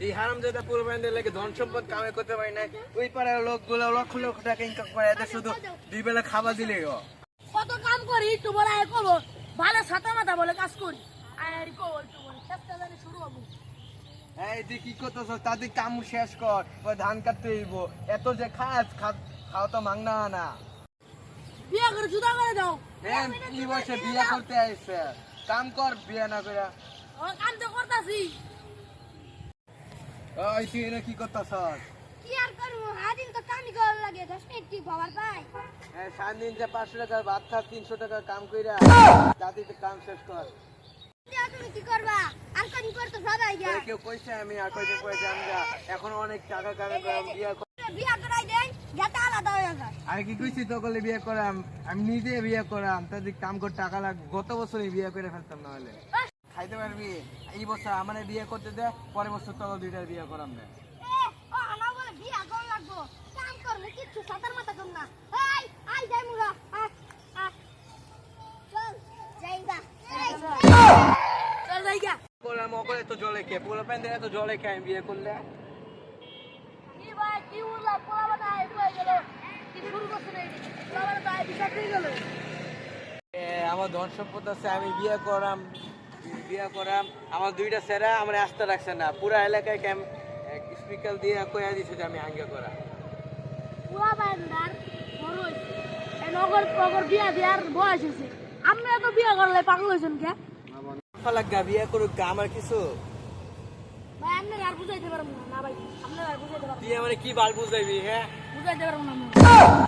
এই হারাম জাদা পুরবাইন্দের লেগে ধন সম্পদ কামাই করতে পারি না ওই পাড়ার লোকগুলো লক্ষ লক্ষ টাকা ইনকাম করে এদের শুধু দুই বেলা খাবার দিলে কত কাম করি একটু বলে করব ভালো ছাতা মাথা বলে কাজ করি। আর করব একটু বলে। চেষ্টা জানি শুরু হব। এই তুই কি করতেছ? তাদের কাম শেষ কর ধান কাটতে হইব। এত যে খাস খা- খাওয়া তো মাংনা না বিয়ে করে জুতা করে দাও। হ্যাঁ কি বসে বিয়ে করতে আইছে? কাম কর বিয়া না করে। ও কাম তো করতাছি। ওই তুই এনে কি কি আর করব? হাদিন তো কামি করার লাগে দশ মিনিট কি খবর পাই। হ্যাঁ সাত দিন যে পাঁচশো টাকার ভাত খা তিনশো টাকার কাম কইরা তাতে কাম শেষ কর। তুমি কি করবা? আর কাম করতে সবাই যা। কেউ কইছে আমি আর কয়দিন পরে যাম যা। এখন অনেক টাকা কামাই করাম বিয়ে কর- বিয়ে করাই দেন যাতে আলাদা হয়ে যায়। আর কি কইছি তো করলে বিয়ে করাম? আমি নিজে বিয়ে করাম তাদের কাম করে টাকা লাগবে গত বছরই বিয়ে করে ফেলতাম না হলে খাইতে পারবি? এই বছর আমার বিয়ে করতে দে পরের বছর তো দুইটার বিয়ে করাম না। জলে খেয়ে পোলা জলে খেয়ে আমি বিয়ে করলে? কি ভাই কি হয়ে গেল। কি শুরু করছে গেল। আমার ধন সম্পদ আছে আমি বিয়ে করাম। বিয়ে করাম। আমার দুইটা সেরা আমার আস্থা রাখছে না। পুরা এলাকায় ক্যাম্প স্পিকার দিয়ে কয়া দিছে যে আমি হাঙ্গা করা। নগর নগর বিয়া দিয়ার বয়স বিয়া করলে পাগল হইছেন কে? লাগা বিয়ে করুক গা, আমার কিছু। ভাই আপনার আর বুঝাইতে পারব না। ভাই আপনার আর বুঝাইতে পারব তুই আমার কি বাল বুঝাইবি হ্যাঁ? বুঝাইতে পারব না। আমি।